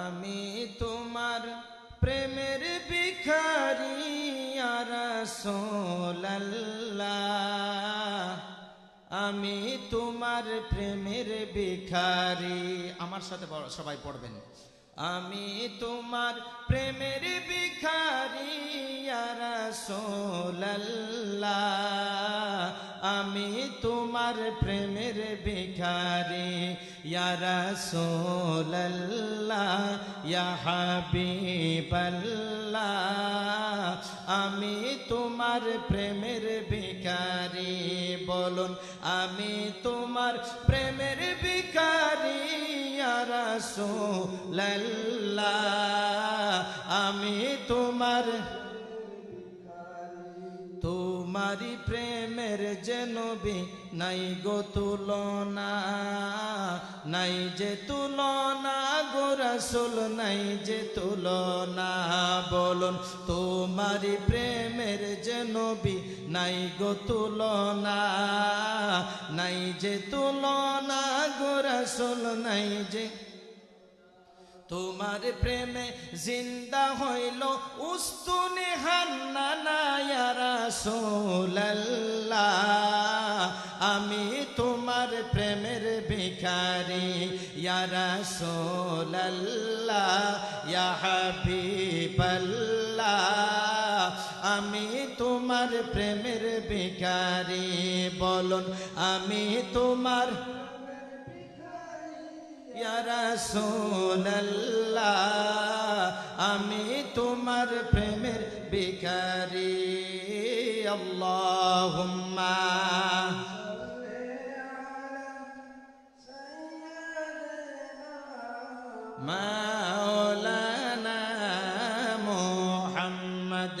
আমি তোমার প্রেমের ভিখারি রাসূলুল্লাহ। আমি তোমার প্রেমের ভিখারি। আমার সাথে সবাই পড়বেন। আমি তোমার প্রেমের ভিখারি রাসূলুল্লাহ। আমি তোমার প্রেমের ভিখারি। রাসূলুল্লাহ, ইয়া হাবিবাল্লাহ, আমি তোমার প্রেমের ভিখারি। বলুন, আমি তোমার প্রেমের ভিখারি রাসূলুল্লাহ, আমি তোমার তোমারি প্রেমের যে নবী নাই গো তুলনা, নাই যে তুলনা গো রাসূল, নাই যে তুলনা। বলুন তোমারি প্রেমের যে নবী নাই গো তুলনা, নাই যে তুলনা গো রাসূল, নাই যে তোমার প্রেমে জিন্দা হইল উস্তুনে হান্নানায়ারাসোল্লাহ আমি তোমার প্রেমের ভিখারি ইয়ারাসোল্লাহ ইয়া হাবিবাল্লাহ। আমি তোমার প্রেমের ভিখারি, বলুন আমি তোমার ইয়া রাসূলুল্লাহ আমি তোমার প্রেমের ভিখারি। আল্লাহুম্মা। মাওলানা মুহাম্মদ।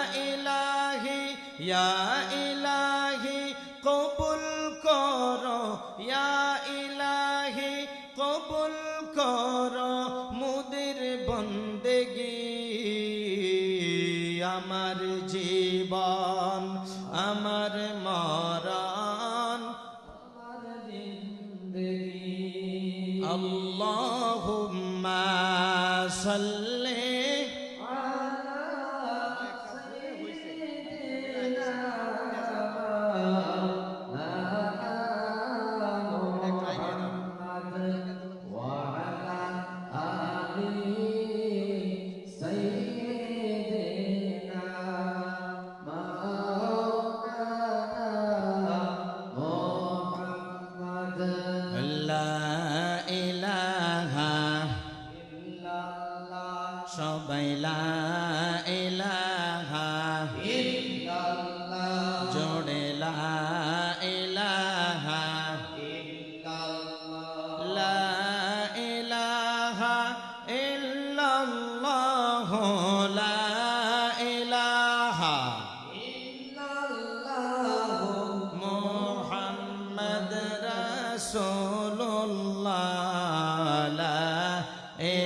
বন্দেগি আমার জীবন আমার মরণ। আল্লাহুম্মা সাল্লি